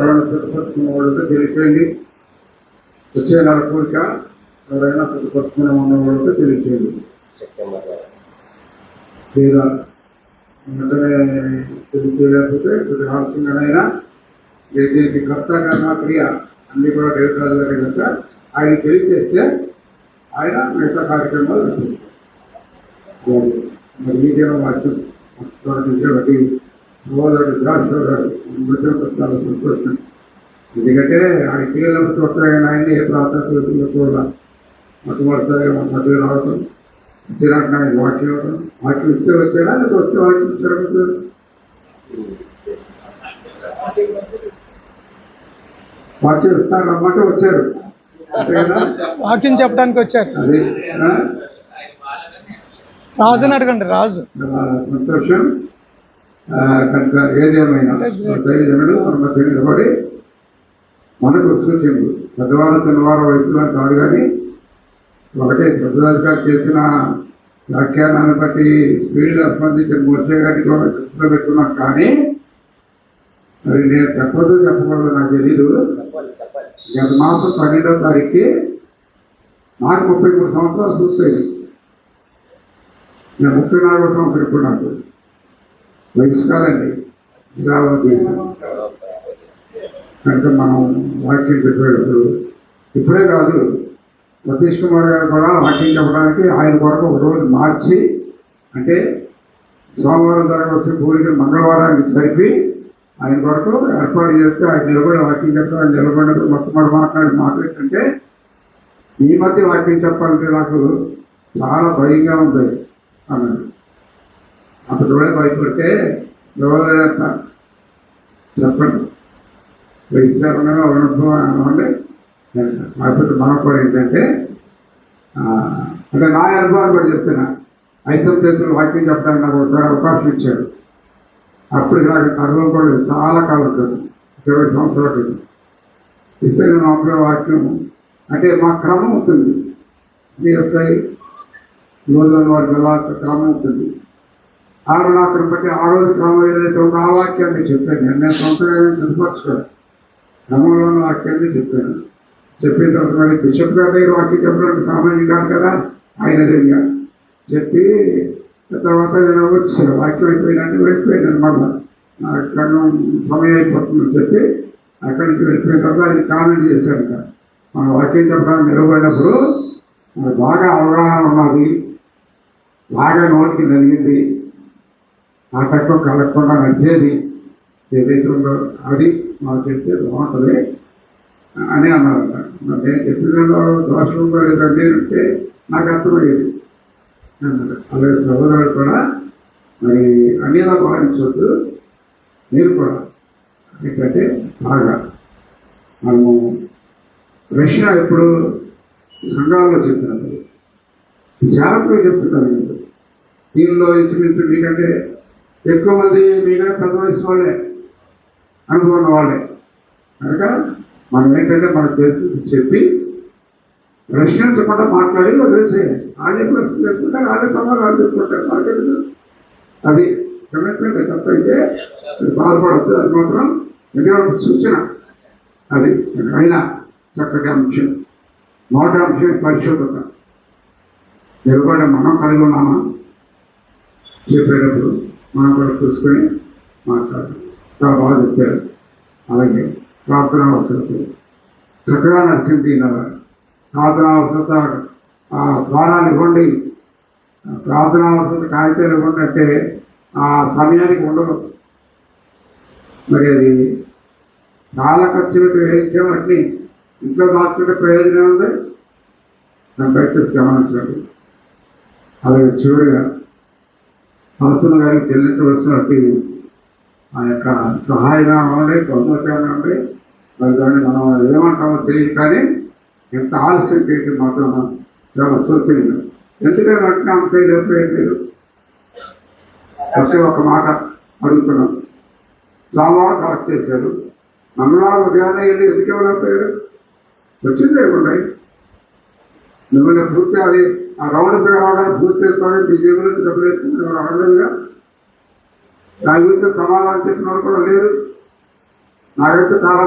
సిద్ధపరుచుకున్న వాళ్ళతో తెలియచేయండి. వచ్చే నెల కోరిక ఎవరైనా సిద్ధపరుచుకునే ఉన్న వాళ్ళతో తెలియచేయండి. లేదా వెంటనే తెలియచేయలేకపోతే కొద్ది ఆలస్యంగానైనా దీనికి కర్త కర్మ క్రియ అన్నీ కూడా దేవతరాజు గారి కనుక ఆయన తెలియచేస్తే ఆయన మిగతా కార్యక్రమాలు నడిపిస్తారు మరి ఈ వాక్యం? వడ్డీ మృతంతో చాలా సంతోషం ఎందుకంటే ఆయన పిల్లల చూడటం ఆయన్ని ఏ ప్రాంతం చూస్తుందో కూడా మొట్టమొదటిసారిగా మన మధ్య రావటం వచ్చినాక ఆయన వాక్యం ఇవ్వడం వాక్యం ఇస్తే వచ్చారా లేదా వస్తే వాక్యం మీకు? వాక్యం ఇస్తారు రమ్మంటే వచ్చారు. వాక్యం చెప్పడానికి వచ్చారు. ఆ? రాజుని అడగండి రాజు. సంతోషం. కనుక ఏదేమైనా మధ్య నిలబడి మనకు సూచనలు పెద్దవారు చిన్నవారు వయసులో కాదు కానీ ఒకటే పెద్దరాజు గారు చేసిన వ్యాఖ్యానాన్ని బట్టి స్పీడ్గా స్పందించిన మోసే గారికి కూడా దృష్టిలో పెట్టుకున్నాం కానీ మరి నేను చెప్పదు చెప్పకూడదు నాకు తెలీదు. గత మాసం పన్నెండవ తారీఖుకి నాకు ముప్పై మూడు సంవత్సరాలు పూర్తయింది నేను ముప్పై నాలుగో సంవత్సరం ఇప్పుడు నాకు వయసు కాదండి సేవ చేసి కనుక మనం వాక్యం చెప్పేటప్పుడు ఇప్పుడే కాదు సతీష్ కుమార్ గారు కూడా వాక్యం చెప్పడానికి ఆయన కొరకు ఒక రోజు మార్చి అంటే సోమవారం జరగవలసిన పూరికి మంగళవారానికి జరిపి ఆయన కొరకు ఏర్పాటు చేస్తే ఆయన నిలబడి వాక్యం చెప్తే ఆయన నిలబడినప్పుడు మొట్టమొదటి మాట్లాడి మాట్లాడుతుంటే ఈ మధ్య వాక్యం చెప్పాలంటే నాకు చాలా భయంగా ఉంది అన్నాడు. అప్పుడు కూడా భయపడితే ఎవరైనా చెప్పండి. వైశాఖంగా అనుభవం అనండి కాకపోతే మనకు కూడా ఏంటంటే అంటే నా అనుభవాన్ని కూడా చెప్తున్నా. ఐసం చేతులు వాక్యం చెప్పడానికి నాకు ఒకసారి అవకాశం ఇచ్చాడు. అప్పుడు నాకు అనుభవం కూడా చాలా కాలం క్రితం ఇరవై సంవత్సరాల క్రితం. ఇస్తే నేను అప్పుడు వాక్యం. అంటే మా క్రమం ఉంటుంది. సిఎస్ఐ రోజుల వారికి ఎలా క్రమం ఉంటుంది. ఆరు నాకుని ఆ రోజు క్రమం ఏదైతే ఉందో ఆ వాక్యాన్ని చెప్పాను నేను నేను సొంతగా ఏమీ క్రమంలోని వాక్యాన్ని చెప్పాను చెప్పిన తర్వాత మళ్ళీ బిషప్ గారి దగ్గర వాక్యం చెప్పడానికి సామాన్యం కాదు కదా? ఆయన దగ్గర. చెప్పి తర్వాత నేను వచ్చాను. వాక్యం అయిపోయినాన్ని వెళ్ళిపోయాను మళ్ళీ. నా సమయం అయిపోతుందని చెప్పి అక్కడి నుంచి వెళ్ళిపోయిన తర్వాత ఆయన కామెంట్ చేశాను మన వాక్యం చెప్పడానికి నిలబడినప్పుడు బాగా అవగాహన ఉన్నది. బాగా నోటికి నలిగింది. ఆ కలగకుండా నచ్చేది ఏదైతే ఉందో అది మాకు చెప్తే బాగుంటుంది అని అన్నారంట మరి నేను చెప్పిన దోషం లేదండి అంటే నాకు అర్థమయ్యేది అన్నారు. అలాగే సహోదరుడు కూడా మరి అన్నిలా భావించవద్దు మీరు కూడా ఎందుకంటే బాగా మనము రష్యా ఇప్పుడు సంఘాల్లో చెప్తున్నారు సేవకులు చెప్తున్నారు దీనిలో ఇంచుమించు మీకంటే ఎక్కువ మంది మీకంటే పెద్ద వయసు వాళ్ళే అనుకున్న వాళ్ళే. కనుక మనం ఏంటంటే మనకు తెలిసి చెప్పి ప్రశ్నించకుండా మాట్లాడి వదిలేసేయాలి ఆడే ప్రశ్న చేసుకుంటారు ఆడే సమాధానం వాళ్ళు చెప్పుకుంటారు అది గమనించండి తప్పైతే బాధపడద్దు. అది మాత్రం ఎందుకంటే సూచన. అది అయినా చక్కటి అంశం. నోట అంశం పరిశుభ్రత నిలబడి మనం కలిగి ఉన్నామా? చెప్పేటప్పుడు మనం కూడా చూసుకొని మాట్లాడు చాలా బాగా చెప్పారు. అలాగే ప్రార్థన అవసరత చక్కగా నడిచింది ఈ ప్రార్థన అవసరత ఆ ద్వారాలు ఇవ్వండి. ప్రార్థన అవసరత కాగితాలు ఇవ్వండి అంటే ఆ సమయానికి ఉండదు. మరి అది చాలా ఖర్చు పెట్టి వేయించాం ఇంట్లో దాచుకుంటే ప్రయోజనం ఉంది దాన్ని బయట గమనించండి అలాగే చివరిగా అవసరం గారికి చెల్లించవలసినట్టు ఆ యొక్క సహాయంగా ఉండి కొందరిగా ఉండి మరి దాన్ని మనం ఏమంటామో తెలియదు కానీ ఎంత ఆలస్యం చేయడం మాత్రం చాలా సూచనలు ఎందుకని అంటే అంత లేకపోయేది లేదు వచ్చే ఒక మాట అడుగుతున్నాం చాలా కరెక్ట్ చేశారు. మంగళవారం ఉదయాన్నే వెళ్ళి ఎందుకు ఎవరైపోయారు వచ్చిందే ఉన్నాయి మిమ్మల్ని పూర్తి అది ఆ రౌండ్ ఫిగర్ అవడానికి పూర్తి చేసుకొని మీ జేబులకు డబ్బులు వేసుకుని అడగలేదుగా దాని గురించి సమాధానం చెప్పిన వాళ్ళు కూడా లేరు. నాకైతే చాలా